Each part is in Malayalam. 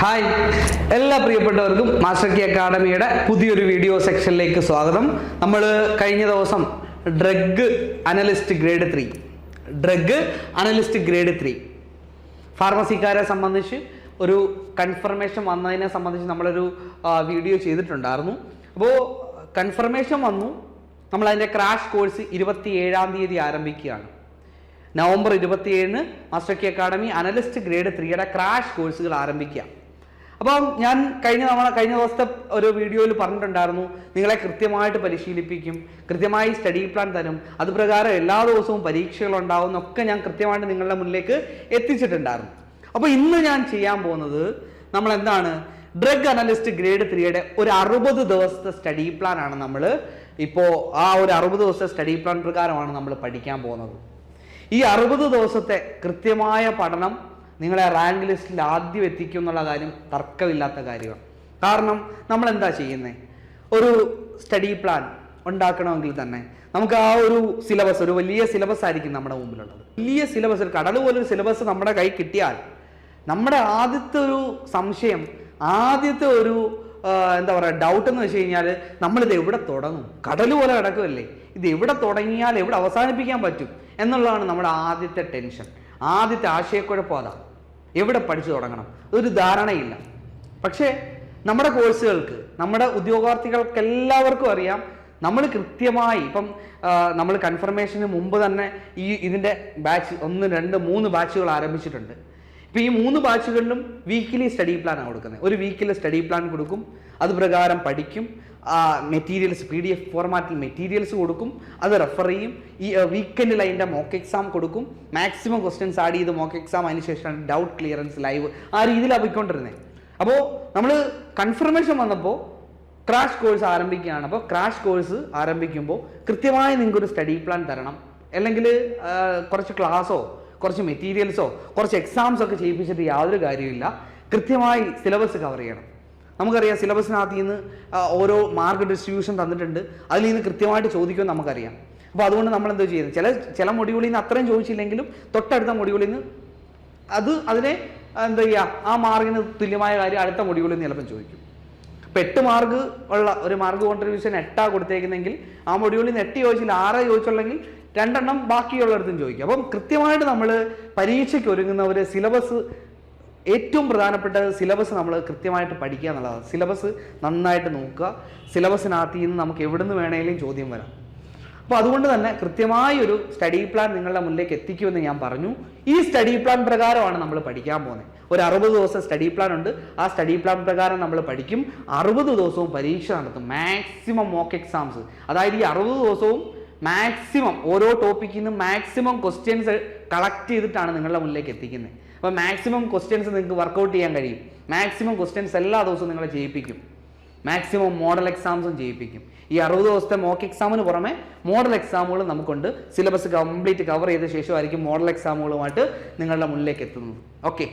ഹായ്. എല്ലാ പ്രിയപ്പെട്ടവർക്കും മാസ്റ്റർ കി അക്കാഡമിയുടെ പുതിയൊരു വീഡിയോ സെക്ഷനിലേക്ക് സ്വാഗതം. നമ്മൾ കഴിഞ്ഞ ദിവസം drug analyst grade three drug analyst grade three. ഫാർമസിക്കാരെ സംബന്ധിച്ച് ഒരു കൺഫർമേഷൻ വന്നതിനെ സംബന്ധിച്ച് നമ്മളൊരു വീഡിയോ ചെയ്തിട്ടുണ്ടായിരുന്നു. അപ്പോൾ കൺഫർമേഷൻ വന്നു. നമ്മൾ അതിന്റെ ക്രാഷ് കോഴ്സ് ഇരുപത്തി ഏഴാം തീയതി ആരംഭിക്കുകയാണ്. നവംബർ ഇരുപത്തിയേഴിന് master key academy analyst grade ത്രീയുടെ ക്രാഷ് കോഴ്സുകൾ ആരംഭിക്കുക. അപ്പം ഞാൻ കഴിഞ്ഞ തവണ കഴിഞ്ഞ ദിവസത്തെ ഒരു വീഡിയോയിൽ പറഞ്ഞിട്ടുണ്ടായിരുന്നു നിങ്ങളെ കൃത്യമായിട്ട് പരിശീലിപ്പിക്കും കൃത്യമായി സ്റ്റഡി പ്ലാൻ തരും. അത് പ്രകാരം എല്ലാ ദിവസവും പരീക്ഷകൾ ഉണ്ടാവും എന്നൊക്കെ ഞാൻ കൃത്യമായിട്ട് നിങ്ങളുടെ മുന്നിലേക്ക് എത്തിച്ചിട്ടുണ്ടായിരുന്നു. അപ്പോൾ ഇന്ന് ഞാൻ ചെയ്യാൻ പോകുന്നത് നമ്മൾ എന്താണ് ഡ്രഗ് അനലിസ്റ്റ് ഗ്രേഡ് ത്രീയുടെ ഒരു അറുപത് ദിവസത്തെ സ്റ്റഡി പ്ലാൻ ആണ് നമ്മൾ ഇപ്പോൾ ആ ഒരു അറുപത് ദിവസത്തെ സ്റ്റഡി പ്ലാൻ പ്രകാരമാണ് നമ്മൾ പഠിക്കാൻ പോകുന്നത്. ഈ അറുപത് ദിവസത്തെ കൃത്യമായ പഠനം നിങ്ങളെ റാങ്ക് ലിസ്റ്റിൽ ആദ്യം എത്തിക്കും എന്നുള്ള കാര്യം തർക്കമില്ലാത്ത കാര്യമാണ് കാരണം നമ്മൾ എന്താ ചെയ്യുന്നത് ഒരു സ്റ്റഡി പ്ലാൻ ഉണ്ടാക്കണമെങ്കിൽ തന്നെ നമുക്ക് ആ ഒരു സിലബസ് ഒരു വലിയ സിലബസ് ആയിരിക്കും നമ്മുടെ മുമ്പിലുള്ളത്. വലിയ സിലബസ് ഒരു കടൽ പോലൊരു സിലബസ് നമ്മുടെ കൈ കിട്ടിയാൽ നമ്മുടെ ആദ്യത്തെ ഒരു സംശയം ആദ്യത്തെ ഒരു എന്താ പറയുക ഡൗട്ട് എന്ന് വെച്ച് കഴിഞ്ഞാൽ നമ്മളിത് എവിടെ തുടങ്ങും? കടൽ പോലെ കിടക്കുമല്ലേ ഇത് എവിടെ തുടങ്ങിയാൽ എവിടെ അവസാനിപ്പിക്കാൻ പറ്റും? എന്നുള്ളതാണ് നമ്മുടെ ആദ്യത്തെ ടെൻഷൻ ആദ്യത്തെ ആശയക്കുഴപ്പം അതാണ് എവിടെ പഠിച്ചു തുടങ്ങണം? ഒരു ധാരണയില്ല. പക്ഷേ നമ്മുടെ കോഴ്സുകൾക്ക് നമ്മുടെ ഉദ്യോഗാർത്ഥികൾക്ക് എല്ലാവർക്കും അറിയാം നമ്മൾ കൃത്യമായി ഇപ്പം നമ്മൾ കൺഫർമേഷന് മുമ്പ് തന്നെ ഈ ഇതിന്റെ ബാച്ച് ഒന്ന് രണ്ട് മൂന്ന് ബാച്ചുകൾ ആരംഭിച്ചിട്ടുണ്ട്. ഇപ്പം ഈ മൂന്ന് ബാച്ചുകളിലും വീക്കിലി സ്റ്റഡി പ്ലാനാണ് കൊടുക്കുന്നത്. ഒരു വീക്കിലെ സ്റ്റഡി പ്ലാൻ കൊടുക്കും. അത് പ്രകാരം പഠിക്കും. മെറ്റീരിയൽസ് പി ഡി എഫ് ഫോർമാറ്റിൽ മെറ്റീരിയൽസ് കൊടുക്കും. അത് റെഫർ ചെയ്യും. ഈ വീക്കെൻഡിൽ അതിന്റെ മോക്ക് എക്സാം കൊടുക്കും. മാക്സിമം ക്വസ്റ്റ്യൻസ് ആഡ് ചെയ്ത് മോക്ക് എക്സാം അതിന് ശേഷമാണ് ഡൗട്ട് ക്ലിയറൻസ് ലൈവ് ആ രീതിയിലാണ് പോയിക്കൊണ്ടിരുന്നത് അപ്പോൾ നമ്മൾ കൺഫർമേഷൻ വന്നപ്പോൾ ക്രാഷ് കോഴ്സ് ആരംഭിക്കുകയാണ്. അപ്പോൾ ക്രാഷ് കോഴ്സ് ആരംഭിക്കുമ്പോൾ കൃത്യമായി നിങ്ങൾക്കൊരു സ്റ്റഡി പ്ലാൻ തരണം. അല്ലെങ്കിൽ കുറച്ച് ക്ലാസ്സോ കുറച്ച് മെറ്റീരിയൽസോ കുറച്ച് എക്സാംസ് ഒക്കെ ചെയ്യിപ്പിച്ചിട്ട് യാതൊരു കാര്യമില്ല കൃത്യമായി സിലബസ് കവർ ചെയ്യണം. നമുക്കറിയാം സിലബസിനകത്ത് നിന്ന് ഓരോ മാർക്ക് ഡിസ്ട്രിബ്യൂഷൻ തന്നിട്ടുണ്ട്. അതിൽ നിന്ന് കൃത്യമായിട്ട് ചോദിക്കുമെന്ന് നമുക്കറിയാം. അപ്പോൾ അതുകൊണ്ട് നമ്മൾ എന്തോ ചെയ്യുന്നത് ചില ചില മൊഡ്യൂളിൽ നിന്ന് അത്രയും ചോദിച്ചില്ലെങ്കിലും തൊട്ടടുത്ത മൊഡ്യൂളിൽ നിന്ന് അത് അതിനെ എന്താ ചെയ്യുക ആ മാർക്കിന് തുല്യമായ കാര്യം അടുത്ത മൊഡ്യൂളിൽ നിന്ന് ചിലപ്പം ചോദിക്കും. ഇപ്പം എട്ട് മാർക്ക് ഉള്ള ഒരു മാർക്ക് കോൺട്രിബ്യൂഷൻ എട്ടാ കൊടുത്തേക്കുന്നെങ്കിൽ ആ മൊഡ്യൂളിൽ നിന്ന് എട്ട് ചോദിച്ചില്ല ആറ് ചോദിച്ചുള്ളെങ്കിൽ രണ്ടെണ്ണം ബാക്കിയുള്ളിടത്തും ചോദിക്കും. അപ്പം കൃത്യമായിട്ട് നമ്മൾ പരീക്ഷയ്ക്ക് ഒരുങ്ങുന്നവർ സിലബസ് ഏറ്റവും പ്രധാനപ്പെട്ട സിലബസ് നമ്മൾ കൃത്യമായിട്ട് പഠിക്കുക എന്നുള്ളതാണ്. സിലബസ് നന്നായിട്ട് നോക്കുക. സിലബസിനകത്ത് നിന്ന് നമുക്ക് എവിടുന്ന് വേണമെങ്കിലും ചോദ്യം വരാം. അപ്പോൾ അതുകൊണ്ട് തന്നെ കൃത്യമായ ഒരു സ്റ്റഡി പ്ലാൻ നിങ്ങളുടെ മുന്നിലേക്ക് എത്തിക്കുമെന്ന് ഞാൻ പറഞ്ഞു. ഈ സ്റ്റഡി പ്ലാൻ പ്രകാരമാണ് നമ്മൾ പഠിക്കാൻ പോകുന്നത് ഒരു അറുപത് ദിവസം സ്റ്റഡി പ്ലാൻ ഉണ്ട്. ആ സ്റ്റഡി പ്ലാൻ പ്രകാരം നമ്മൾ പഠിക്കും. അറുപത് ദിവസവും പരീക്ഷ നടത്തും. മാക്സിമം മോക്ക് എക്സാംസ് അതായത് ഈ അറുപത് ദിവസവും മാക്സിമം ഓരോ ടോപ്പിക്കിൽ നിന്നും മാക്സിമം ക്വസ്റ്റ്യൻസ് കളക്ട് ചെയ്തിട്ടാണ് നിങ്ങളുടെ മുന്നിലേക്ക് എത്തിക്കുന്നത് അപ്പോൾ മാക്സിമം ക്വസ്റ്റ്യൻസ് നിങ്ങൾക്ക് വർക്കൗട്ട് ചെയ്യാൻ കഴിയും. മാക്സിമം ക്വസ്റ്റ്യൻസ് എല്ലാ ദിവസവും നിങ്ങളെ ചെയ്യിപ്പിക്കും. മാക്സിമം മോഡൽ എക്സാംസും ചെയ്യിപ്പിക്കും. ഈ അറുപത് ദിവസത്തെ മോക്ക് എക്സാമിന് പുറമെ മോഡൽ എക്സാമുകൾ നമുക്കുണ്ട്. സിലബസ് കംപ്ലീറ്റ് കവർ ചെയ്ത ശേഷമായിരിക്കും മോഡൽ എക്സാമുകളുമായിട്ട് നിങ്ങളുടെ മുന്നിലേക്ക് എത്തുന്നത്. ഓക്കെ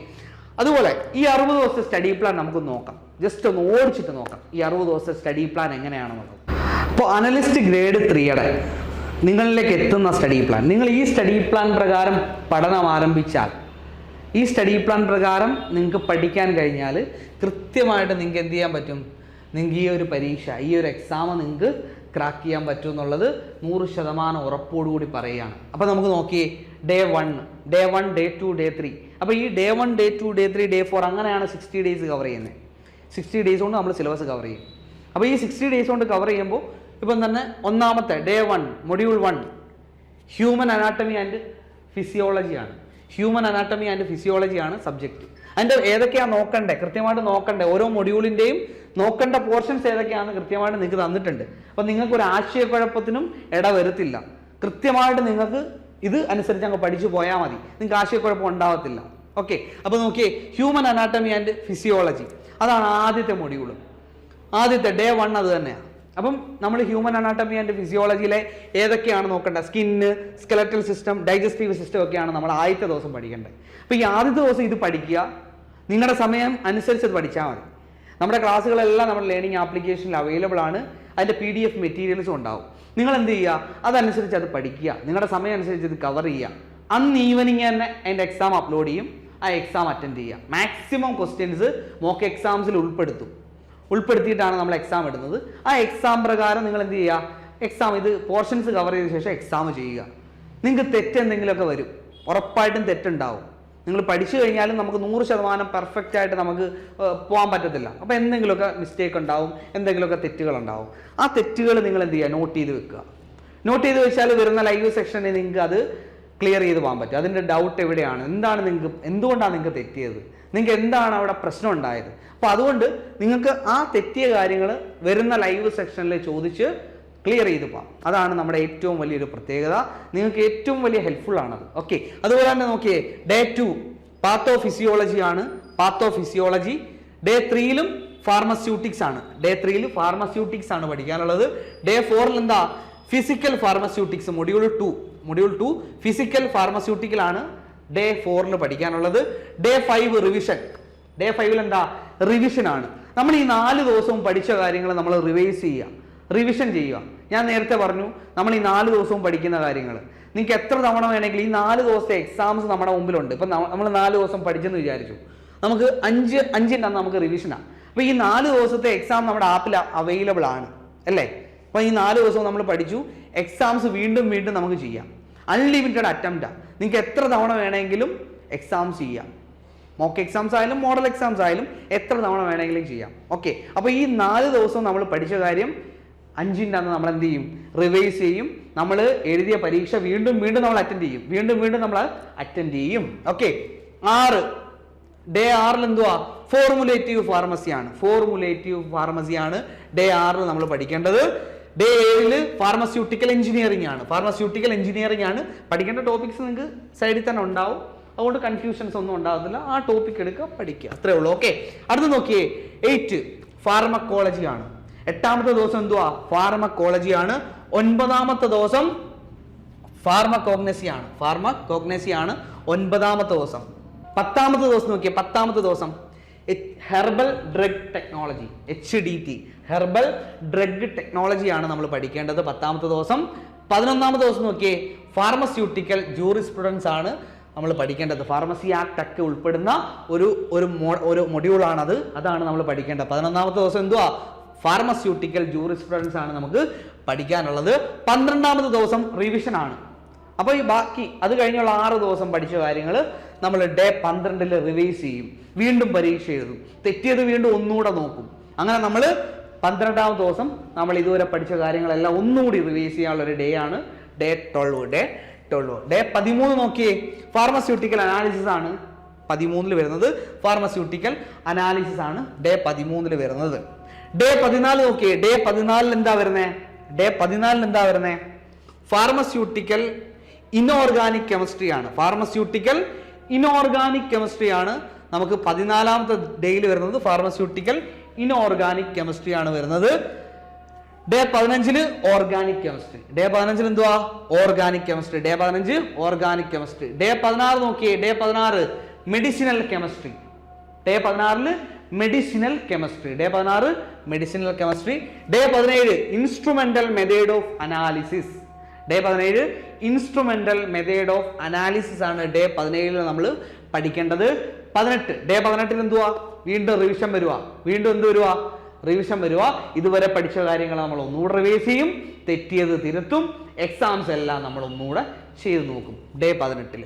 അതുപോലെ ഈ അറുപത് ദിവസത്തെ സ്റ്റഡി പ്ലാൻ നമുക്ക് നോക്കാം. ജസ്റ്റ് ഒന്ന് ഓടിച്ചിട്ട് നോക്കാം. ഈ അറുപത് ദിവസത്തെ സ്റ്റഡി പ്ലാൻ എങ്ങനെയാണെന്നുള്ളത്. അപ്പോൾ അനലിസ്റ്റ് ഗ്രേഡ് ത്രീയുടെ നിങ്ങളിലേക്ക് എത്തുന്ന സ്റ്റഡി പ്ലാൻ നിങ്ങൾ ഈ സ്റ്റഡി പ്ലാൻ പ്രകാരം പഠനം ആരംഭിച്ചാൽ ഈ സ്റ്റഡി പ്ലാൻ പ്രകാരം നിങ്ങൾക്ക് പഠിക്കാൻ കഴിഞ്ഞാൽ കൃത്യമായിട്ട് നിങ്ങൾക്ക് എന്ത് ചെയ്യാൻ പറ്റും? നിങ്ങൾക്ക് ഈ ഒരു പരീക്ഷ ഈ ഒരു എക്സാം നിങ്ങൾക്ക് ക്രാക്ക് ചെയ്യാൻ പറ്റും എന്നുള്ളത് നൂറ് ശതമാനം ഉറപ്പോടുകൂടി പറയുകയാണ്. അപ്പോൾ നമുക്ക് നോക്കിയേ day one day one day two day three അപ്പോൾ ഈ day one day two day three day four അങ്ങനെയാണ് സിക്സ്റ്റി ഡേയ്സ് കവർ ചെയ്യുന്നത്. സിക്സ്റ്റി ഡേയ്സ് കൊണ്ട് നമ്മൾ സിലബസ് കവർ ചെയ്യും. അപ്പോൾ ഈ സിക്സ്റ്റി ഡേയ്സ് കൊണ്ട് കവർ ചെയ്യുമ്പോൾ ഇപ്പം തന്നെ ഒന്നാമത്തെ day one module one human anatomy and ഫിസിയോളജിയാണ് human anatomy and ഫിസിയോളജിയാണ് സബ്ജക്റ്റ് അതിന്റെ ഏതൊക്കെയാണ് നോക്കണ്ടേ? കൃത്യമായിട്ട് നോക്കണ്ടേ? ഓരോ മൊഡ്യൂളിന്റെയും നോക്കേണ്ട പോർഷൻസ് ഏതൊക്കെയാണെന്ന് കൃത്യമായിട്ട് നിങ്ങൾക്ക് തന്നിട്ടുണ്ട്. അപ്പം നിങ്ങൾക്ക് ഒരു ആശയക്കുഴപ്പത്തിനും ഇട വരുത്തില്ല. കൃത്യമായിട്ട് നിങ്ങൾക്ക് ഇത് അനുസരിച്ച് അങ്ങ് പഠിച്ചു പോയാൽ മതി. നിങ്ങൾക്ക് ആശയക്കുഴപ്പം ഉണ്ടാവത്തില്ല. ഓക്കെ അപ്പോൾ നോക്കിയേ ഹ്യൂമൻ അനാട്ടമി ആൻഡ് ഫിസിയോളജി അതാണ് ആദ്യത്തെ മൊഡ്യൂൾ ആദ്യത്തെ ഡേ വൺ അത് തന്നെയാണ് അപ്പം നമ്മൾ ഹ്യൂമൻ അനാട്ടമി ആൻഡ് ഫിസിയോളജിയിലെ ഏതൊക്കെയാണ് നോക്കേണ്ടത്? Skin skeletal system digestive system ഒക്കെയാണ് നമ്മൾ ആദ്യത്തെ ദിവസം പഠിക്കേണ്ടത്. അപ്പോൾ ഈ ആദ്യത്തെ ദിവസം ഇത് പഠിക്കുക. നിങ്ങളുടെ സമയം അനുസരിച്ച് അത് പഠിച്ചാൽ മതി. നമ്മുടെ ക്ലാസ്സുകളെല്ലാം നമ്മുടെ ലേണിംഗ് ആപ്ലിക്കേഷനിൽ അവൈലബിൾ ആണ്. അതിന്റെ പി ഡി എഫ് മെറ്റീരിയൽസും ഉണ്ടാവും. നിങ്ങൾ എന്ത് ചെയ്യുക? അതനുസരിച്ച് അത് പഠിക്കുക. നിങ്ങളുടെ സമയം അനുസരിച്ച് ഇത് കവർ ചെയ്യുക. അന്ന് ഈവനിങ് തന്നെ അതിന്റെ എക്സാം അപ്ലോഡ് ചെയ്യും. ആ എക്സാം അറ്റൻഡ് ചെയ്യുക. മാക്സിമം ക്വസ്റ്റ്യൻസ് മോക്ക് എക്സാംസിൽ ഉൾപ്പെടുത്തും. ഉൾപ്പെടുത്തിയിട്ടാണ് നമ്മൾ എക്സാം ഇടുന്നത്. ആ എക്സാം പ്രകാരം നിങ്ങൾ എന്ത് ചെയ്യുക? എക്സാം ഇത് പോർഷൻസ് കവർ ചെയ്ത ശേഷം എക്സാം ചെയ്യുക. നിങ്ങൾക്ക് തെറ്റെന്തെങ്കിലുമൊക്കെ വരും. ഉറപ്പായിട്ടും തെറ്റുണ്ടാവും. നിങ്ങൾ പഠിച്ചു കഴിഞ്ഞാലും നമുക്ക് നൂറ് ശതമാനം പെർഫെക്റ്റ് ആയിട്ട് നമുക്ക് പോകാൻ പറ്റത്തില്ല. അപ്പോൾ എന്തെങ്കിലുമൊക്കെ മിസ്റ്റേക്ക് ഉണ്ടാവും. എന്തെങ്കിലുമൊക്കെ തെറ്റുകൾ ഉണ്ടാവും. ആ തെറ്റുകൾ നിങ്ങൾ എന്ത് ചെയ്യുക? നോട്ട് ചെയ്ത് വെക്കുക. നോട്ട് ചെയ്ത് വെച്ചാൽ വരുന്ന ലൈവ് സെക്ഷനിൽ നിങ്ങൾക്ക് അത് ക്ലിയർ ചെയ്ത് പോകാൻ പറ്റും. അതിന്റെ ഡൗട്ട് എവിടെയാണ്? എന്താണ് നിങ്ങൾക്ക് എന്തുകൊണ്ടാണ് നിങ്ങൾക്ക് തെറ്റിയത്? നിങ്ങൾക്ക് എന്താണ് അവിടെ പ്രശ്നം ഉണ്ടായത്? അപ്പോൾ അതുകൊണ്ട് നിങ്ങൾക്ക് ആ തെറ്റിയ കാര്യങ്ങൾ വരുന്ന ലൈവ് സെക്ഷനിൽ ചോദിച്ച് ക്ലിയർ ചെയ്ത് പോകാം. അതാണ് നമ്മുടെ ഏറ്റവും വലിയൊരു പ്രത്യേകത. നിങ്ങൾക്ക് ഏറ്റവും വലിയ ഹെൽപ്ഫുൾ ആണത്. ഓക്കെ അതുപോലെ തന്നെ നോക്കിയേ ഡേ ടു പാത്തോ ഫിസിയോളജി ആണ്. പാത്തോ ഫിസിയോളജി ഡേ ത്രീയിലും ഫാർമസ്യൂട്ടിക്സ് ആണ്. ഡേ ത്രീയിൽ ഫാർമസ്യൂട്ടിക്സ് ആണ് പഠിക്കാനുള്ളത്. ഡേ ഫോറിൽ എന്താ? Physical pharmaceutics module two module two physical pharmaceutical ആണ് ഡേ ഫോറിൽ പഠിക്കാനുള്ളത്. ഡേ ഫൈവ് റിവിഷൻ ഡേ ഫൈവിൽ എന്താ? റിവിഷൻ ആണ്. നമ്മൾ ഈ നാല് ദിവസവും പഠിച്ച കാര്യങ്ങൾ നമ്മൾ റിവൈസ് ചെയ്യുക. റിവിഷൻ ചെയ്യുക. ഞാൻ നേരത്തെ പറഞ്ഞു നമ്മൾ ഈ നാല് ദിവസവും പഠിക്കുന്ന കാര്യങ്ങൾ. നിങ്ങൾക്ക് എത്ര തവണ വേണമെങ്കിൽ ഈ നാല് ദിവസത്തെ എക്സാംസ് നമ്മുടെ മുമ്പിലുണ്ട്. ഇപ്പം നമ്മൾ നാല് ദിവസം പഠിച്ചെന്ന് വിചാരിച്ചു. നമുക്ക് അഞ്ച് അഞ്ചിന്റെ നമുക്ക് റിവിഷനാണ് അപ്പോൾ ഈ നാല് ദിവസത്തെ എക്സാം നമ്മുടെ ആപ്പിൽ അവൈലബിൾ ആണ്. അല്ലേ? അപ്പോൾ ഈ നാല് ദിവസവും നമ്മൾ പഠിച്ചു. എക്സാംസ് വീണ്ടും വീണ്ടും നമുക്ക് ചെയ്യാം. അൺലിമിറ്റഡ് അറ്റംപ്റ്റാണ് നിങ്ങൾക്ക് എത്ര തവണ വേണമെങ്കിലും എക്സാംസ് ചെയ്യാം. മോക്ക് എക്സാംസ് ആയാലും മോഡൽ എക്സാംസ് ആയാലും എത്ര തവണ വേണമെങ്കിലും ചെയ്യാം. ഓക്കെ അപ്പോൾ ഈ നാല് ദിവസവും നമ്മൾ പഠിച്ച കാര്യം അഞ്ചിന്റെ അന്ന് നമ്മൾ എന്ത് ചെയ്യും? റിവൈസ് ചെയ്യും. നമ്മൾ എഴുതിയ പരീക്ഷ വീണ്ടും വീണ്ടും നമ്മൾ അറ്റൻഡ് ചെയ്യും. വീണ്ടും വീണ്ടും നമ്മൾ അറ്റൻഡ് ചെയ്യും. ഓക്കെ ആറ്. ഡേ ആറിൽ എന്തുവാ? ഫോർമുലേറ്റീവ് ഫാർമസിയാണ് ഫോർമുലേറ്റീവ് ഫാർമസിയാണ് ഡേ ആറിൽ നമ്മൾ പഠിക്കേണ്ടത്. ഡേ ഏഴിൽ ഫാർമസ്യൂട്ടിക്കൽ എഞ്ചിനീയറിംഗ് ആണ്. ഫാർമസ്യൂട്ടിക്കൽ എഞ്ചിനീയറിംഗ് ആണ്. പഠിക്കേണ്ട ടോപ്പിക്സ് നിങ്ങൾക്ക് സൈഡിൽ തന്നെ ഉണ്ടാവും. അതുകൊണ്ട് കൺഫ്യൂഷൻസ് ഒന്നും ഉണ്ടാകുന്നില്ല ആ ടോപ്പിക് എടുക്കുക പഠിക്കുക അത്രേ ഉള്ളൂ. ഓക്കെ അടുത്ത് നോക്കിയേ. എയ്റ്റ് ഫാർമക്കോളജി ആണ്. എട്ടാമത്തെ ദിവസം എന്തുവാ? ഫാർമക്കോളജി ആണ്. ഒൻപതാമത്തെ ദിവസം ഫാർമകോഗ്നസി ആണ്. ഫാർമകോഗ്നസി ആണ്. ഒൻപതാമത്തെ ദിവസം. പത്താമത്തെ ദിവസം നോക്കിയേ. പത്താമത്തെ ദിവസം. Herbal drug technology H D T herbal drug technology ആണ് നമ്മൾ പഠിക്കേണ്ടത്. പത്താമത്തെ ദിവസം. പതിനൊന്നാമത്തെ ദിവസം നോക്കിയേ ഫാർമസ്യൂട്ടിക്കൽ ജൂറിസ്പ്രുഡൻസ് ആണ് നമ്മൾ പഠിക്കേണ്ടത്. ഫാർമസി ആക്ട് ഒക്കെ ഉൾപ്പെടുന്ന ഒരു ഒരു ഒരു മൊഡ്യൂളാണത് അതാണ് നമ്മൾ പഠിക്കേണ്ടത്. പതിനൊന്നാമത്തെ ദിവസം എന്തുവാ? ഫാർമസ്യൂട്ടിക്കൽ ജൂറിസ്പ്രുഡൻസ് ആണ് നമുക്ക് പഠിക്കാനുള്ളത്. പന്ത്രണ്ടാമത്തെ ദിവസം റിവിഷൻ ആണ്. അപ്പോൾ ഈ ബാക്കി അത് കഴിഞ്ഞുള്ള ആറ് ദിവസം പഠിച്ച കാര്യങ്ങൾ നമ്മൾ ഡേ പന്ത്രണ്ടിൽ റിവൈസ് ചെയ്യും. വീണ്ടും പരീക്ഷ എഴുതും. തെറ്റിയത് വീണ്ടും ഒന്നുകൂടെ നോക്കും. അങ്ങനെ നമ്മൾ പന്ത്രണ്ടാം ദിവസം നമ്മൾ ഇതുവരെ പഠിച്ച കാര്യങ്ങളെല്ലാം ഒന്നുകൂടി റിവൈസ് ചെയ്യാനുള്ള ഒരു ഡേ ആണ് day twelve. Day twelve. Day പതിമൂന്ന് നോക്കിയേ. ഫാർമസ്യൂട്ടിക്കൽ അനാലിസിസ് ആണ് പതിമൂന്നിൽ വരുന്നത്. ഫാർമസ്യൂട്ടിക്കൽ അനാലിസിസ് ആണ് ഡേ പതിമൂന്നിൽ വരുന്നത്. ഡേ പതിനാല് നോക്കിയേ. ഡേ പതിനാലിൽ എന്താ വരുന്നേ? ഡേ പതിനാലിൽ എന്താ വരുന്നേ? ഫാർമസ്യൂട്ടിക്കൽ ഇനോർഗാനിക് കെമിസ്ട്രിയാണ് ഫാർമസ്യൂട്ടിക്കൽ ഇനോർഗാനിക് കെമിസ്ട്രിയാണ് നമുക്ക് പതിനാലാമത്തെ ഡേയിൽ വരുന്നത് ഫാർമസ്യൂട്ടിക്കൽ ഇനോർഗാനിക് കെമിസ്ട്രിയാണ് വരുന്നത്. ഡേ പതിനഞ്ചിൽ ഓർഗാനിക് കെമിസ്ട്രി ഡേ പതിനഞ്ചിൽ എന്തുവാ? ഓർഗാനിക് കെമിസ്ട്രി ഡേ പതിനഞ്ച് ഓർഗാനിക് കെമിസ്ട്രി ഡേ പതിനാറ് നോക്കിയേ. ഡേ പതിനാറ് മെഡിസിനൽ കെമിസ്ട്രി ഡേ പതിനാറിൽ മെഡിസിനൽ കെമിസ്ട്രി ഡേ പതിനാറ് മെഡിസിനൽ കെമിസ്ട്രി ഡേ പതിനേഴ് instrumental method of analysis day പതിനേഴ് ഇൻസ്ട്രുമെന്റൽ മെത്തേഡ് ഓഫ് അനാലിസിസ് ആണ് ഡേ പതിനേഴിൽ നമ്മൾ പഠിക്കേണ്ടത്. പതിനെട്ട്. ഡേ പതിനെട്ടിൽ എന്തുവാ? വീണ്ടും റിവിഷൻ വരുക വീണ്ടും എന്ത് വരുക റിവിഷൻ വരുക ഇതുവരെ പഠിച്ച കാര്യങ്ങൾ നമ്മൾ ഒന്നുകൂടെ റിവൈസ് ചെയ്യും. തെറ്റിയത് തിരുത്തും. എക്സാംസ് എല്ലാം നമ്മൾ ഒന്നുകൂടെ ചെയ്ത് നോക്കും. ഡേ പതിനെട്ടിൽ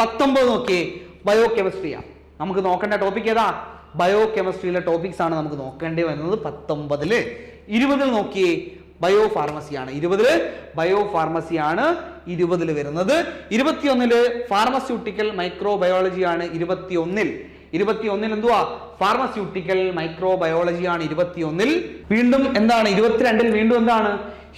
പത്തൊമ്പത് നോക്കിയേ. ബയോ കെമിസ്ട്രിയാണ് നമുക്ക് നോക്കേണ്ട ടോപ്പിക് ഏതാ? ബയോ കെമിസ്ട്രിയിലെ ടോപ്പിക്സ് ആണ് നമുക്ക് നോക്കേണ്ടി വരുന്നത് പത്തൊമ്പതിൽ. ഇരുപതിൽ നോക്കിയേ. ബയോ ഫാർമസിയാണ് ഇരുപതിൽ ബയോ ഫാർമസിയാണ് ഇരുപതിൽ വരുന്നത്. ഇരുപത്തിയൊന്നിൽ ഫാർമസ്യൂട്ടിക്കൽ മൈക്രോ ബയോളജിയാണ് ഇരുപത്തിയൊന്നിൽ. ഇരുപത്തിയൊന്നിൽ എന്തുവാ? ഫാർമസ്യൂട്ടിക്കൽ മൈക്രോ ബയോളജിയാണ് ഇരുപത്തിയൊന്നിൽ. വീണ്ടും എന്താണ്? ഇരുപത്തിരണ്ടിൽ വീണ്ടും എന്താണ്?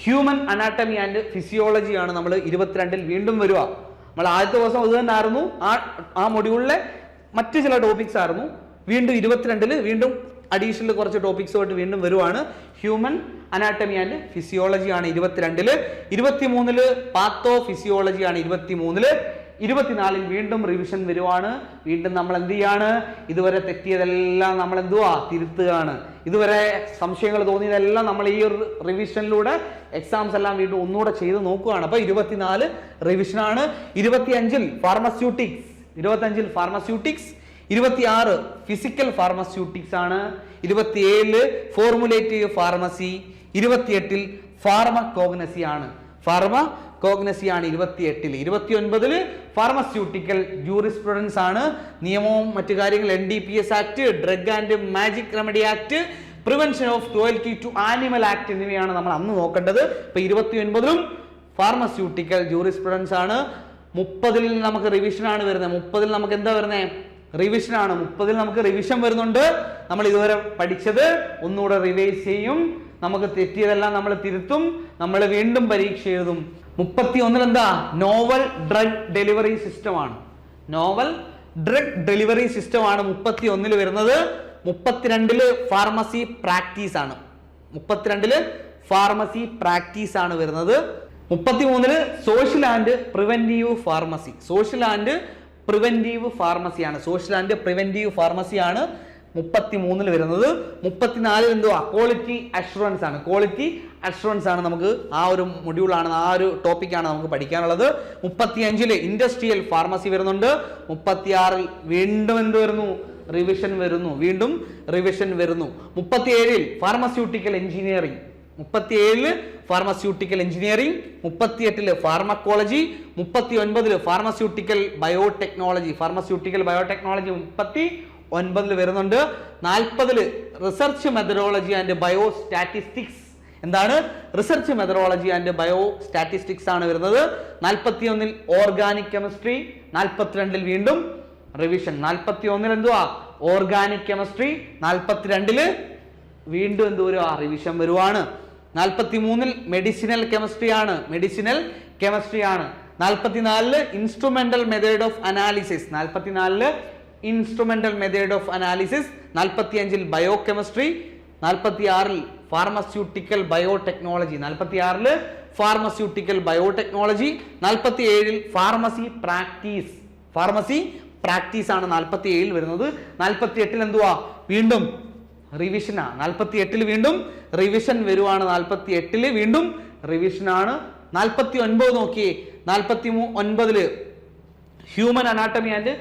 ഹ്യൂമൻ അനാട്ടമി ആൻഡ് ഫിസിയോളജിയാണ് നമ്മൾ ഇരുപത്തിരണ്ടിൽ വീണ്ടും വരിക. നമ്മൾ ആദ്യത്തെ ദിവസം അത് തന്നെയായിരുന്നു ആ ആ മൊഡ്യൂളിലെ മറ്റു ചില ടോപ്പിക്സ് ആയിരുന്നു. വീണ്ടും ഇരുപത്തിരണ്ടിൽ വീണ്ടും അഡീഷണൽ കുറച്ച് ടോപ്പിക്സുമായിട്ട് വീണ്ടും വരുവാണ്. ഹ്യൂമൻ അനാട്ടമി ആൻഡ് ഫിസിയോളജി ആണ് ഇരുപത്തിരണ്ടിൽ. ഇരുപത്തിമൂന്നിൽ പാത്തോ ഫിസിയോളജി ആണ് ഇരുപത്തിമൂന്നിൽ. ഇരുപത്തിനാലിൽ വീണ്ടും റിവിഷൻ വരുവാണ്. വീണ്ടും നമ്മൾ എന്ത് ചെയ്യാണ്? ഇതുവരെ തെറ്റിയതെല്ലാം നമ്മൾ എന്തുവാ? തിരുത്തുകയാണ്. ഇതുവരെ സംശയങ്ങൾ തോന്നിയതെല്ലാം നമ്മൾ ഈ ഒരു റിവിഷനിലൂടെ എക്സാംസ് എല്ലാം വീണ്ടും ഒന്നുകൂടെ ചെയ്ത് നോക്കുകയാണ്. അപ്പൊ ഇരുപത്തിനാല് റിവിഷനാണ് ഇരുപത്തിയഞ്ചിൽ ഫാർമസ്യൂട്ടിക്സ് ഇരുപത്തഞ്ചിൽ ഫാർമസ്യൂട്ടിക്സ് ഇരുപത്തിയാറ് ഫിസിക്കൽ ഫാർമസ്യൂട്ടിക്സ് ആണ്. ഇരുപത്തിയേഴിൽ ഫോർമുലേറ്റീവ് ഫാർമസി ഇരുപത്തിയെട്ടിൽ ഫാർമ കോഗ്നസി ആണ്. ഫാർമ കോഗ്നസി ആണ് ഇരുപത്തിയെട്ടിൽ ഇരുപത്തി ഒൻപതിൽ ഫാർമസ്യൂട്ടിക്കൽ ജൂറിസ്പ്രുഡൻസ് ആണ്. നിയമവും മറ്റു കാര്യങ്ങൾ N D P S act drug and magic remedy act prevention of cruelty to animal act എന്നിവയാണ് നമ്മൾ അന്ന് നോക്കേണ്ടത്. ഇപ്പൊ ഇരുപത്തി ഒൻപതിലും ഫാർമസ്യൂട്ടിക്കൽ ജൂറിസ്പ്രുഡൻസ് ആണ്. മുപ്പതിൽ നമുക്ക് റിവിഷൻ ആണ് വരുന്നത്. മുപ്പതിൽ നമുക്ക് എന്താ വരുന്നത്? റിവിഷൻ ആണ്. മുപ്പതിൽ നമുക്ക് റിവിഷൻ വരുന്നുണ്ട്. നമ്മൾ ഇതുവരെ പഠിച്ചത് ഒന്നുകൂടെ റിവൈസ് ചെയ്യും. നമുക്ക് തെറ്റിയതെല്ലാം നമ്മൾ തിരുത്തും. നമ്മൾ വീണ്ടും പരീക്ഷ എഴുതും. മുപ്പത്തി ഒന്നിൽ എന്താ? നോവൽ ഡ്രഗ് ഡെലിവറി സിസ്റ്റം ആണ്. നോവൽ ഡ്രഗ് ഡെലിവറി സിസ്റ്റം ആണ് മുപ്പത്തി ഒന്നിൽ വരുന്നത്. മുപ്പത്തിരണ്ടിൽ ഫാർമസി പ്രാക്ടീസ് ആണ്. മുപ്പത്തിരണ്ടിൽ ഫാർമസി പ്രാക്ടീസ് ആണ് വരുന്നത്. മുപ്പത്തി മൂന്നിൽ social and preventive pharmacy social and preventive ഫാർമസിയാണ്. Social and preventive ഫാർമസിയാണ് മുപ്പത്തി മൂന്നിൽ വരുന്നത്. മുപ്പത്തിനാലിൽ എന്തോ ക്വാളിറ്റി അഷുറൻസ് ആണ്. ക്വാളിറ്റി അഷുറൻസ് ആണ് നമുക്ക് ആ ഒരു മൊഡ്യൂളാണ് ആ ഒരു ടോപ്പിക്കാണ് നമുക്ക് പഠിക്കാനുള്ളത്. മുപ്പത്തി അഞ്ചിൽ ഇൻഡസ്ട്രിയൽ ഫാർമസി വരുന്നുണ്ട്. മുപ്പത്തിയാറിൽ വീണ്ടും എന്ത് വരുന്നു? റിവിഷൻ വരുന്നു. വീണ്ടും റിവിഷൻ വരുന്നു. മുപ്പത്തിയേഴിൽ ഫാർമസ്യൂട്ടിക്കൽ എഞ്ചിനീയറിംഗ് മുപ്പത്തിയേഴിൽ ഫാർമസ്യൂട്ടിക്കൽ എഞ്ചിനീയറിംഗ് മുപ്പത്തിയെട്ടിൽ ഫാർമക്കോളജി മുപ്പത്തി ഒൻപതിൽ ഫാർമസ്യൂട്ടിക്കൽ ബയോടെക്നോളജി ഫാർമസ്യൂട്ടിക്കൽ ബയോടെക്നോളജി മുപ്പത്തി ഒൻപതിൽ വരുന്നുണ്ട്. നാൽപ്പതിൽ research methodology and biostatistics എന്താണ്? Research methodology and biostatistics ആണ് വരുന്നത്. നാൽപ്പത്തി ഒന്നിൽ ഓർഗാനിക് കെമിസ്ട്രി നാൽപ്പത്തിരണ്ടിൽ വീണ്ടും റിവിഷൻ നാൽപ്പത്തി ഒന്നിൽ എന്തുവാ? ഓർഗാനിക് കെമിസ്ട്രി നാൽപ്പത്തിരണ്ടിൽ വീണ്ടും എന്തോ ഒരു റിവിഷൻ വരുവാണ്. നാൽപ്പത്തി മൂന്നിൽ മെഡിസിനൽ കെമിസ്ട്രി ആണ്. മെഡിസിനൽ കെമിസ്ട്രി ആണ്. നാൽപ്പത്തിനാലിൽ ഇൻസ്ട്രുമെന്റൽ മെത്തേഡ് ഓഫ് അനാലിസിസ് നാൽപ്പത്തിനാലിൽ ഇൻസ്ട്രുമെന്റൽ മെത്തേഡ് ഓഫ് അനാലിസിസ് നാൽപ്പത്തി അഞ്ചിൽ ബയോ കെമിസ്ട്രി നാൽപ്പത്തി ആറിൽ ഫാർമസ്യൂട്ടിക്കൽ ബയോടെക്നോളജി നാൽപ്പത്തി ആറിൽ ഫാർമസ്യൂട്ടിക്കൽ ബയോടെക്നോളജി നാൽപ്പത്തി ഏഴിൽ ഫാർമസി പ്രാക്ടീസ് ഫാർമസി പ്രാക്ടീസ് ആണ് നാൽപ്പത്തി ഏഴിൽ വരുന്നത്. നാൽപ്പത്തി എട്ടിൽ എന്തുവാ? വീണ്ടും റിവിഷനാ നാൽപ്പത്തി എട്ടിൽ വീണ്ടും റിവിഷൻ വരുവാണ് നാൽപ്പത്തി എട്ടിൽ വീണ്ടും റിവിഷനാണ് നാൽപ്പത്തി ഒൻപത് നോക്കിയേ നാൽപ്പത്തി ഒൻപതിൽ ഹ്യൂമൻ അനാട്ടമി ആൻഡ്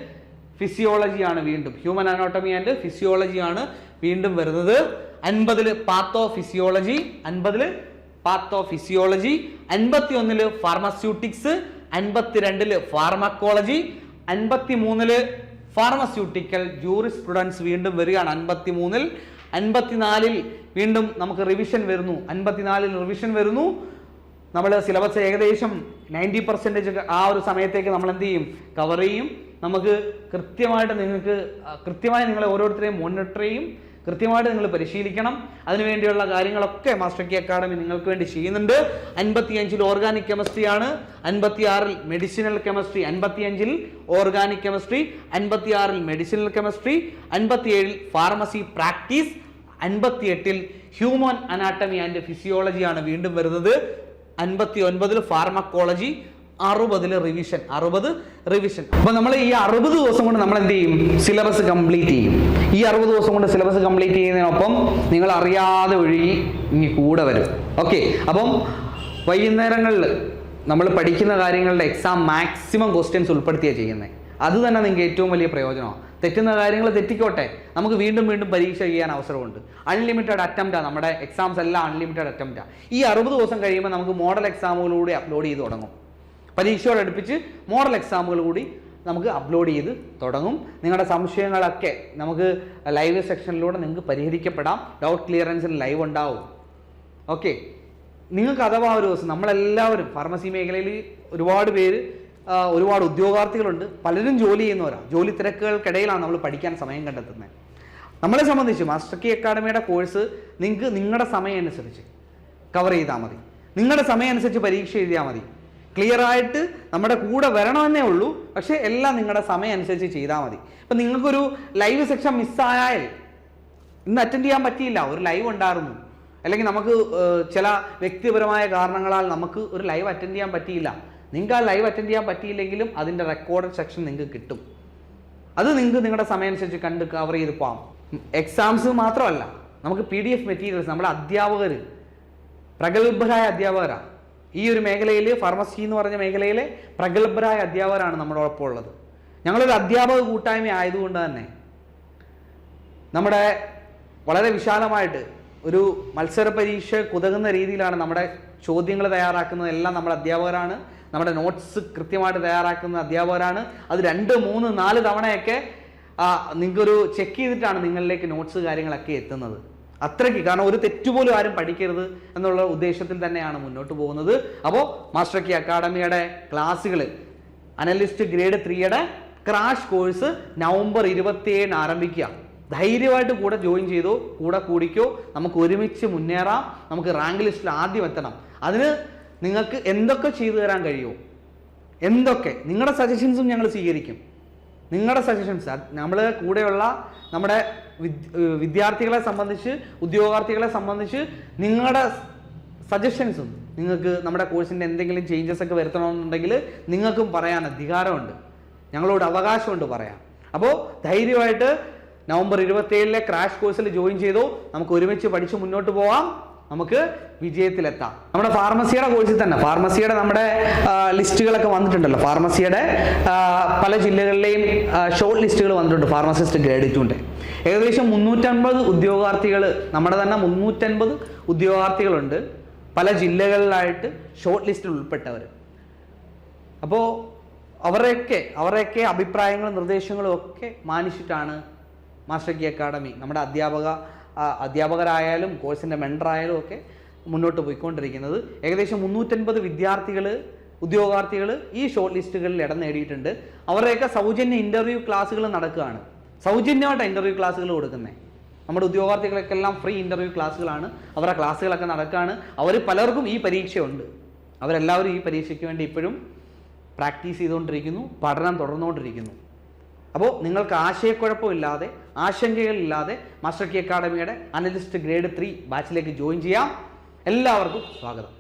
ഫിസിയോളജി ആണ് വീണ്ടും. ഹ്യൂമൻ അനാട്ടമി ആൻഡ് ഫിസിയോളജി ആണ് വീണ്ടും വരുന്നത്. അൻപതിൽ പാത്തോ ഫിസിയോളജി അൻപതിൽ പാത്തോ ഫിസിയോളജി അൻപത്തി ഒന്നിൽ ഫാർമസ്യൂട്ടിക്സ് അൻപത്തിരണ്ടിൽ ഫാർമക്കോളജി അൻപത്തി മൂന്നിൽ ഫാർമസ്യൂട്ടിക്കൽ ജൂറിസ് പ്രുഡൻസ് വീണ്ടും വരികയാണ്. അൻപത്തി മൂന്നിൽ അൻപത്തിനാലിൽ വീണ്ടും നമുക്ക് റിവിഷൻ വരുന്നു. അൻപത്തിനാലിൽ റിവിഷൻ വരുന്നു. നമ്മൾ സിലബസ് ഏകദേശം നയന്റി പെർസെന്റേജ് ആ ഒരു സമയത്തേക്ക് നമ്മൾ എന്ത് ചെയ്യും? കവർ ചെയ്യും. നമുക്ക് കൃത്യമായിട്ട് നിങ്ങൾക്ക് കൃത്യമായി നിങ്ങളെ ഓരോരുത്തരെയും മോണിറ്റർ ചെയ്യും. കൃത്യമായിട്ട് നിങ്ങൾ പരിശീലിക്കണം. അതിനുവേണ്ടിയുള്ള കാര്യങ്ങളൊക്കെ മാസ്റ്റർ കി അക്കാഡമി നിങ്ങൾക്ക് വേണ്ടി ചെയ്യുന്നുണ്ട്. അൻപത്തി അഞ്ചിൽ ഓർഗാനിക് കെമിസ്ട്രിയാണ് അൻപത്തി ആറിൽ മെഡിസിനൽ കെമിസ്ട്രി അൻപത്തി അഞ്ചിൽ ഓർഗാനിക് കെമിസ്ട്രി അൻപത്തി ആറിൽ മെഡിസിനൽ കെമിസ്ട്രി അൻപത്തി ഏഴിൽ ഫാർമസി പ്രാക്ടീസ് അൻപത്തി എട്ടിൽ ഹ്യൂമൻ അനാട്ടമി ആൻഡ് ഫിസിയോളജി ആണ് വീണ്ടും വരുന്നത്. അൻപത്തി ഒൻപതിൽ ഫാർമക്കോളജി അറുപതിൽ റിവിഷൻ. അറുപത് റിവിഷൻ. അപ്പൊ നമ്മൾ ഈ അറുപത് ദിവസം കൊണ്ട് നമ്മൾ എന്ത് ചെയ്യും? സിലബസ് കംപ്ലീറ്റ് ചെയ്യും. ഈ അറുപത് ദിവസം കൊണ്ട് സിലബസ് കംപ്ലീറ്റ് ചെയ്യുന്നതിനൊപ്പം നിങ്ങൾ അറിയാതെ ഒഴുകി ഇനി കൂടെ വരും. ഓക്കെ. അപ്പം വൈകുന്നേരങ്ങളിൽ നമ്മൾ പഠിക്കുന്ന കാര്യങ്ങളുടെ എക്സാം മാക്സിമം ക്വസ്റ്റ്യൻസ് ഉൾപ്പെടുത്തിയാണ് ചെയ്യുന്നത് അത് തന്നെ നിങ്ങൾക്ക് ഏറ്റവും വലിയ പ്രയോജനമാണ് തെറ്റുന്ന കാര്യങ്ങൾ തെറ്റിക്കോട്ടെ. നമുക്ക് വീണ്ടും വീണ്ടും പരീക്ഷ ചെയ്യാൻ അവസരമുണ്ട്. അൺലിമിറ്റഡ് അറ്റംപ്റ്റാണ് നമ്മുടെ എക്സാംസ് എല്ലാം അൺലിമിറ്റഡ് അറ്റംപ്റ്റാണ് ഈ അറുപത് ദിവസം കഴിയുമ്പോൾ നമുക്ക് മോഡൽ എക്സാമുകളിലൂടെ അപ്ലോഡ് ചെയ്ത് തുടങ്ങും. പരീക്ഷയോടടുപ്പിച്ച് മോഡൽ എക്സാമുകൾ കൂടി നമുക്ക് അപ്ലോഡ് ചെയ്ത് തുടങ്ങും. നിങ്ങളുടെ സംശയങ്ങളൊക്കെ നമുക്ക് ലൈവ് സെക്ഷനിലൂടെ നിങ്ങൾക്ക് പരിഹരിക്കപ്പെടാം. ഡൗട്ട് ക്ലിയറൻസിന് ലൈവ് ഉണ്ടാവും. ഓക്കെ നിങ്ങൾക്ക് അഥവാ ഒരു ദിവസം നമ്മളെല്ലാവരും ഫാർമസി മേഖലയിൽ ഒരുപാട് പേര് ഒരുപാട് ഉദ്യോഗാർത്ഥികളുണ്ട്. പലരും ജോലി ചെയ്യുന്നവരാണ് ജോലി തിരക്കുകൾക്കിടയിലാണ് നമ്മൾ പഠിക്കാൻ സമയം കണ്ടെത്തുന്നത്. നമ്മളെ സംബന്ധിച്ച് മാസ്റ്റർ കീ അക്കാഡമിയുടെ കോഴ്സ് നിങ്ങൾക്ക് നിങ്ങളുടെ സമയം അനുസരിച്ച് കവർ ചെയ്താൽ മതി. നിങ്ങളുടെ സമയം അനുസരിച്ച് പരീക്ഷ എഴുതിയാൽ മതി. ക്ലിയർ ആയിട്ട് നമ്മുടെ കൂടെ വരണമെന്നേ ഉള്ളൂ. പക്ഷേ എല്ലാം നിങ്ങളുടെ സമയം അനുസരിച്ച് ചെയ്താൽ മതി. ഇപ്പം നിങ്ങൾക്കൊരു ലൈവ് സെക്ഷൻ മിസ്സായാൽ ഇന്ന് അറ്റൻഡ് ചെയ്യാൻ പറ്റിയില്ല. ഒരു ലൈവ് ഉണ്ടായിരുന്നു. അല്ലെങ്കിൽ നമുക്ക് ചില വ്യക്തിപരമായ കാരണങ്ങളാൽ നമുക്ക് ഒരു ലൈവ് അറ്റൻഡ് ചെയ്യാൻ പറ്റിയില്ല. നിങ്ങൾക്ക് ആ ലൈവ് അറ്റൻഡ് ചെയ്യാൻ പറ്റിയില്ലെങ്കിലും അതിന്റെ റെക്കോർഡഡ് സെക്ഷൻ നിങ്ങൾക്ക് കിട്ടും. അത് നിങ്ങൾക്ക് നിങ്ങളുടെ സമയം അനുസരിച്ച് കണ്ട് കവർ ചെയ്ത് പോകാം എക്സാംസ് മാത്രമല്ല നമുക്ക് പി ഡി എഫ് മെറ്റീരിയൽസ് നമ്മുടെ അധ്യാപകർ പ്രഗത്ഭരായ അധ്യാപകരാണ് ഈ ഒരു മേഖലയിൽ ഫാർമസി എന്ന് പറഞ്ഞ മേഖലയിലെ പ്രഗത്ഭരായ അധ്യാപകരാണ് നമ്മളോടൊപ്പം ഉള്ളത്. ഞങ്ങളൊരു അധ്യാപക കൂട്ടായ്മ ആയതുകൊണ്ട് തന്നെ നമ്മുടെ വളരെ വിശാലമായിട്ട് ഒരു മത്സര പരീക്ഷ കുതകുന്ന രീതിയിലാണ് നമ്മുടെ ചോദ്യങ്ങൾ തയ്യാറാക്കുന്നത് എല്ലാം നമ്മുടെ അധ്യാപകരാണ്. നമ്മുടെ നോട്ട്സ് കൃത്യമായിട്ട് തയ്യാറാക്കുന്ന അധ്യാപകരാണ്. അത് രണ്ട് മൂന്ന് നാല് തവണയൊക്കെ നിങ്ങൾക്കൊരു ചെക്ക് ചെയ്തിട്ടാണ് നിങ്ങളിലേക്ക് നോട്ട്സ് കാര്യങ്ങളൊക്കെ എത്തുന്നത്. അത്രയ്ക്ക്. കാരണം ഒരു തെറ്റുപോലും ആരും പഠിക്കരുത് എന്നുള്ള ഉദ്ദേശത്തിൽ തന്നെയാണ് മുന്നോട്ട് പോകുന്നത്. അപ്പോൾ മാസ്റ്റർ കി അക്കാഡമിയുടെ ക്ലാസ്സുകൾ അനലിസ്റ്റ് ഗ്രേഡ് ത്രീയുടെ ക്രാഷ് കോഴ്സ് നവംബർ ഇരുപത്തിയേഴിന് ആരംഭിക്കുക. ധൈര്യമായിട്ട് കൂടെ ജോയിൻ ചെയ്തോ കൂടെ കൂടിക്കോ നമുക്ക് ഒരുമിച്ച് മുന്നേറാം നമുക്ക് റാങ്ക് ലിസ്റ്റിൽ ആദ്യം എത്തണം. അതിന് നിങ്ങൾക്ക് എന്തൊക്കെ ചെയ്തു തരാൻ കഴിയുമോ എന്തൊക്കെ നിങ്ങളുടെ സജഷൻസും ഞങ്ങൾ സ്വീകരിക്കും. നിങ്ങളുടെ സജഷൻസ് നമ്മൾ കൂടെയുള്ള നമ്മുടെ വിദ്- വിദ്യാർത്ഥികളെ സംബന്ധിച്ച് ഉദ്യോഗാർത്ഥികളെ സംബന്ധിച്ച് നിങ്ങളുടെ സജഷൻസും നിങ്ങൾക്ക് നമ്മുടെ കോഴ്സിന്റെ എന്തെങ്കിലും ചേഞ്ചസ് ഒക്കെ വരുത്തണമെന്നുണ്ടെങ്കിൽ നിങ്ങൾക്കും പറയാൻ അധികാരമുണ്ട്. ഞങ്ങളോട് അവകാശമുണ്ട് പറയാം അപ്പോൾ ധൈര്യമായിട്ട് നവംബർ ഇരുപത്തേഴിലെ ക്രാഷ് കോഴ്സിൽ ജോയിൻ ചെയ്തു. നമുക്ക് ഒരുമിച്ച് പഠിച്ച് മുന്നോട്ട് പോവാം. നമുക്ക് വിജയത്തിലെത്താം. നമ്മുടെ ഫാർമസിയുടെ കോഴ്സിൽ തന്നെ ഫാർമസിയുടെ നമ്മുടെ ലിസ്റ്റുകളൊക്കെ വന്നിട്ടുണ്ടല്ലോ. ഫാർമസിയുടെ പല ജില്ലകളിലെയും ഷോർട്ട് ലിസ്റ്റുകൾ വന്നിട്ടുണ്ട് ഫാർമസിസ്റ്റ് ഗ്രേഡ് ഏകദേശം മുന്നൂറ്റൻപത് ഉദ്യോഗാർത്ഥികൾ നമ്മുടെ തന്നെ മുന്നൂറ്റൻപത് ഉദ്യോഗാർത്ഥികളുണ്ട് പല ജില്ലകളിലായിട്ട് ഷോർട്ട് ലിസ്റ്റിൽ ഉൾപ്പെട്ടവർ അപ്പോൾ അവരെയൊക്കെ അവരെയൊക്കെ അഭിപ്രായങ്ങളും നിർദ്ദേശങ്ങളും ഒക്കെ മാനിച്ചിട്ടാണ് മാസ്റ്റർ കി അക്കാഡമി നമ്മുടെ അധ്യാപക അധ്യാപകരായാലും കോഴ്സിന്റെ മെൻഡറായാലും ഒക്കെ മുന്നോട്ട് പോയിക്കൊണ്ടിരിക്കുന്നത്. ഏകദേശം മുന്നൂറ്റൻപത് വിദ്യാർത്ഥികൾ ഉദ്യോഗാർത്ഥികൾ ഈ ഷോർട്ട് ലിസ്റ്റുകളിൽ ഇടം നേടിയിട്ടുണ്ട്. അവരുടെയൊക്കെ സൗജന്യ ഇന്റർവ്യൂ ക്ലാസ്സുകൾ നടക്കുകയാണ്. സൗജന്യമായിട്ട് ഇന്റർവ്യൂ ക്ലാസ്സുകൾ കൊടുക്കുന്നത് നമ്മുടെ ഉദ്യോഗാർത്ഥികൾക്കെല്ലാം ഫ്രീ ഇന്റർവ്യൂ ക്ലാസ്സുകളാണ്. അവരുടെ ക്ലാസ്സുകളൊക്കെ നടക്കുകയാണ്. അവർ പലർക്കും ഈ പരീക്ഷയുണ്ട്. അവരെല്ലാവരും ഈ പരീക്ഷയ്ക്ക് വേണ്ടി ഇപ്പോഴും പ്രാക്ടീസ് ചെയ്തുകൊണ്ടിരിക്കുന്നു. പഠനം തുടർന്നുകൊണ്ടിരിക്കുന്നു. അപ്പോൾ നിങ്ങൾക്ക് ആശയക്കുഴപ്പമില്ലാതെ ആശങ്കകളില്ലാതെ മാസ്റ്റർ കി അക്കാഡമിയുടെ അനലിസ്റ്റ് ഗ്രേഡ് ത്രീ ബാച്ചിലേക്ക് ജോയിൻ ചെയ്യാം. എല്ലാവർക്കും സ്വാഗതം.